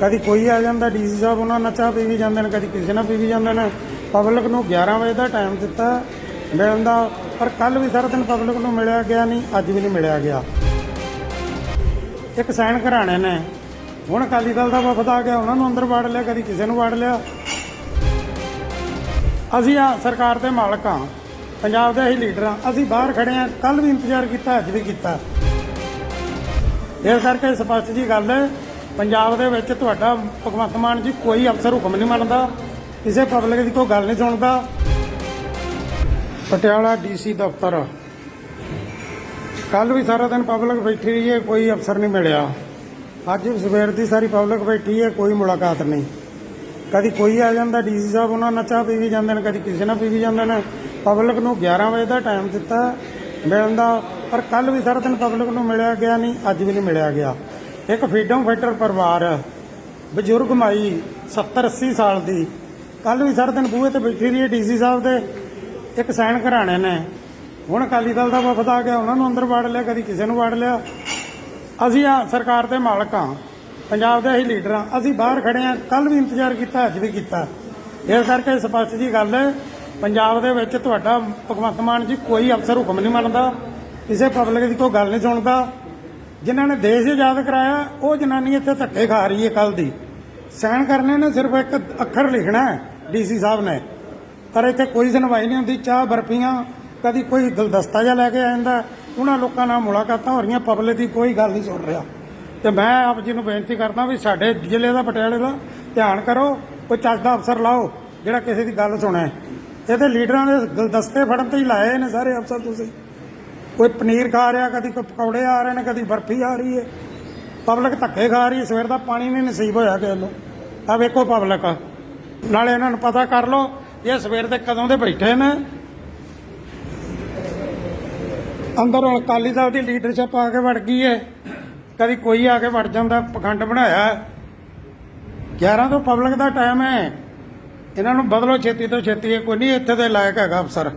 ਕਦੀ ਕੋਈ ਆ ਜਾਂਦਾ ਡੀਸੀ ਸਾਹਿਬ ਉਹਨਾਂ ਨਾਲ ਚਾਹ ਪੀ ਵੀ ਜਾਂਦੇ ਨੇ, ਕਦੀ ਕਿਸੇ ਨਾਲ ਪੀ ਵੀ ਜਾਂਦੇ ਨੇ। ਪਬਲਿਕ ਨੂੰ 11 ਵਜੇ ਦਾ ਟਾਈਮ ਦਿੱਤਾ, ਮਿਲਣ ਦਾ, ਪਰ ਕੱਲ ਵੀ ਸਾਰਾ ਦਿਨ ਪਬਲਿਕ ਨੂੰ ਮਿਲਿਆ ਗਿਆ ਨਹੀਂ, ਅੱਜ ਵੀ ਨਹੀਂ ਮਿਲਿਆ ਗਿਆ। ਇੱਕ ਸਾਈਨ ਘਰਾਣੇ ਨੇ, ਹੁਣ ਅਕਾਲੀ ਦਲ ਦਾ ਵਫਦ ਆ ਗਿਆ, ਉਹਨਾਂ ਨੂੰ ਅੰਦਰ ਵਾੜ ਲਿਆ, ਕਦੀ ਕਿਸੇ ਨੂੰ ਵਾੜ ਲਿਆ। ਅਸੀਂ ਆ ਸਰਕਾਰ ਦੇ ਮਾਲਕ ਹਾਂ, ਪੰਜਾਬ ਦੇ ਅਸੀਂ ਲੀਡਰ ਹਾਂ, ਅਸੀਂ ਬਾਹਰ ਖੜੇ ਹਾਂ, ਕੱਲ ਵੀ ਇੰਤਜ਼ਾਰ ਕੀਤਾ, ਅੱਜ ਵੀ ਕੀਤਾ। ਇਸ ਕਰਕੇ ਸਪਸ਼ਟ ਜੀ ਗੱਲ ਹੈ ਪੰਜਾਬ ਦੇ ਵਿੱਚ ਤੁਹਾਡਾ ਭਗਵੰਤ ਮਾਨ ਜੀ ਕੋਈ ਅਫਸਰ ਹੁਕਮ ਨਹੀਂ ਮੰਨਦਾ, ਕਿਸੇ ਪਬਲਿਕ ਦੀ ਕੋਈ ਗੱਲ ਨਹੀਂ ਸੁਣਦਾ। ਪਟਿਆਲਾ ਡੀਸੀ ਦਫ਼ਤਰ। ਕੱਲ ਵੀ ਸਾਰਾ ਦਿਨ ਪਬਲਿਕ ਬੈਠੀ ਰਹੀ ਹੈ ਕੋਈ ਅਫਸਰ ਨਹੀਂ ਮਿਲਿਆ। ਅੱਜ ਸਵੇਰ ਦੀ ਸਾਰੀ ਪਬਲਿਕ ਬੈਠੀ ਹੈ, ਕੋਈ ਮੁਲਾਕਾਤ ਨਹੀਂ। ਕਦੀ ਕੋਈ ਆ ਜਾਂਦਾ ਡੀਸੀ ਸਾਹਿਬ ਉਹਨਾਂ ਨਾਲ ਚਾਹ ਪੀ ਵੀ ਜਾਂਦੇ ਨੇ, ਕਦੀ ਕਿਸੇ ਨਾਲ ਪੀ ਵੀ ਜਾਂਦੇ ਨੇ। ਪਬਲਿਕ ਨੂੰ 11 ਵਜੇ ਦਾ ਟਾਈਮ ਦਿੱਤਾ ਮਿਲਣ ਦਾ, ਪਰ ਕੱਲ ਵੀ ਸਾਰਾ ਦਿਨ ਪਬਲਿਕ ਨੂੰ ਮਿਲਿਆ ਗਿਆ ਨਹੀਂ, ਅੱਜ ਵੀ ਨਹੀਂ ਮਿਲਿਆ ਗਿਆ। ਇੱਕ ਫਰੀडम ਫਾਈਟਰ ਪਰਿਵਾਰ, ਬਜ਼ੁਰਗ ਮਾਈ 70 80 ਸਾਲ ਦੀ। ਕੱਲ ਵੀ ਸਾਰਾ ਦਿਨ ਬੂਹੇ ਤੇ ਬੈਠੀ ਰਹੀ ਹੈ ਡੀਸੀ ਸਾਹਿਬ ਦੇ। ਇੱਕ ਸਾਈਨ ਘਰਾਣੇ ਨੇ। ਹੁਣ ਅਕਾਲੀ ਦਲ ਦਾ ਵਫਦ ਆ ਗਿਆ। ਉਹਨਾਂ ਨੂੰ ਅੰਦਰ ਵਾੜ ਲਿਆ, ਕਦੀ ਕਿਸੇ ਨੂੰ ਵਾੜ ਲਿਆ। ਅਸੀਂ ਆ ਸਰਕਾਰ ਦੇ ਮਾਲਕ ਹਾਂ। ਪੰਜਾਬ ਦੇ ਅਸੀਂ ਲੀਡਰ ਹਾਂ। ਅਸੀਂ ਬਾਹਰ ਖੜੇ ਹਾਂ। ਕੱਲ ਵੀ ਇੰਤਜ਼ਾਰ ਕੀਤਾ, ਅੱਜ ਵੀ ਕੀਤਾ। ਇਸ ਕਰਕੇ ਸਪਸ਼ਟ ਜੀ ਗੱਲ ਹੈ, ਪੰਜਾਬ ਦੇ ਵਿੱਚ ਤੁਹਾਡਾ ਭਗਵੰਤ ਮਾਨ ਜੀ ਕੋਈ ਅਫਸਰ ਹੁਕਮ ਨਹੀਂ ਮੰਨਦਾ। ਕਿਸੇ ਪਬਲਿਕ ਦੀ ਕੋਈ ਗੱਲ ਨਹੀਂ ਸੁਣਦਾ। ਜਿਨ੍ਹਾਂ ਨੇ ਦੇਸ਼ ਆਜ਼ਾਦ ਕਰਾਇਆ, ਉਹ ਜਨਾਨੀ ਇੱਥੇ ਧੱਕੇ ਖਾ ਰਹੀ ਹੈ ਕੱਲ ਦੀ। ਸਾਈਨ ਕਰਨੇ ਨੇ ਸਿਰਫ ਇੱਕ ਅੱਖਰ ਲਿਖਣਾ ਹੈ ਡੀਸੀ ਸਾਹਿਬ ਨੇ। ਪਰ ਇੱਥੇ ਕੋਈ ਸੁਣਵਾਈ ਨਹੀਂ ਹੁੰਦੀ, ਚਾਹ ਬਰਫੀਆਂ, ਕਦੀ ਕੋਈ ਗੁਲਦਸਤਾ ਜਿਹਾ ਲੈ ਕੇ ਆ ਜਾਂਦਾ। ਉਹਨਾਂ ਲੋਕਾਂ ਨਾਲ ਮੁਲਾਕਾਤਾਂ ਹੋ ਰਹੀਆਂ, ਪਬਲਿਕ ਦੀ ਕੋਈ ਗੱਲ ਨਹੀਂ ਸੁਣ ਰਿਹਾ। ਤੇ ਮੈਂ ਆਪ ਜੀ ਨੂੰ ਬੇਨਤੀ ਕਰਦਾ ਵੀ ਸਾਡੇ ਜ਼ਿਲ੍ਹੇ ਦਾ, ਪਟਿਆਲੇ ਦਾ ਧਿਆਨ ਕਰੋ, ਕੋਈ ਚੱਜ ਦਾ ਅਫਸਰ ਲਾਓ, ਜਿਹੜਾ ਕਿਸੇ ਦੀ ਗੱਲ ਸੁਣੇ। ਇਹਦੇ ਲੀਡਰਾਂ ਦੇ ਗੁਲਦਸਤੇ ਫੜਨ ਤੇ ਹੀ ਲਾਏ ਨੇ ਸਾਰੇ ਅਫਸਰ ਤੁਸੀਂ। ਕੋਈ ਪਨੀਰ ਖਾ ਰਿਹਾ, ਕਦੀ ਕੋਈ ਪਕੌੜੇ ਆ ਰਹੇ ਨੇ, ਕਦੀ ਬਰਫੀ ਆ ਰਹੀ ਹੈ ਪਬਲਿਕ ਧੱਕੇ ਖਾ ਰਹੀ ਹੈ ਸਵੇਰ ਦਾ ਪਾਣੀ ਨਹੀਂ ਨਸੀਬ ਹੋਇਆ ਕਿਸੇ ਨੂੰ। ਆ ਵੇਖੋ ਪਬਲਿਕ। ਨਾਲੇ ਇਹਨਾਂ ਨੂੰ ਪਤਾ ਕਰ ਲਓ ਇਹ ਸਵੇਰ ਦੇ ਕਦੋਂ ਦੇ ਬੈਠੇ ਨੇ। ਅੰਦਰ ਅਕਾਲੀ ਦਲ ਦੀ ਲੀਡਰਸ਼ਿਪ ਆ ਕੇ ਵੜ ਗਈ ਹੈ ਕਦੀ ਕੋਈ ਆ ਕੇ ਵੜ ਜਾਂਦਾ, ਪਖੰਡ ਬਣਾਇਆ। ਹੈ। 11 ਤੋਂ ਪਬਲਿਕ ਦਾ ਟਾਈਮ ਹੈ ਇਹਨਾਂ ਨੂੰ ਬਦਲੋ ਛੇਤੀ ਤੋਂ ਛੇਤੀ ਕੋਈ ਨਹੀਂ ਇੱਥੇ ਦੇ ਲਾਇਕ ਹੈਗਾ ਅਫਸਰ।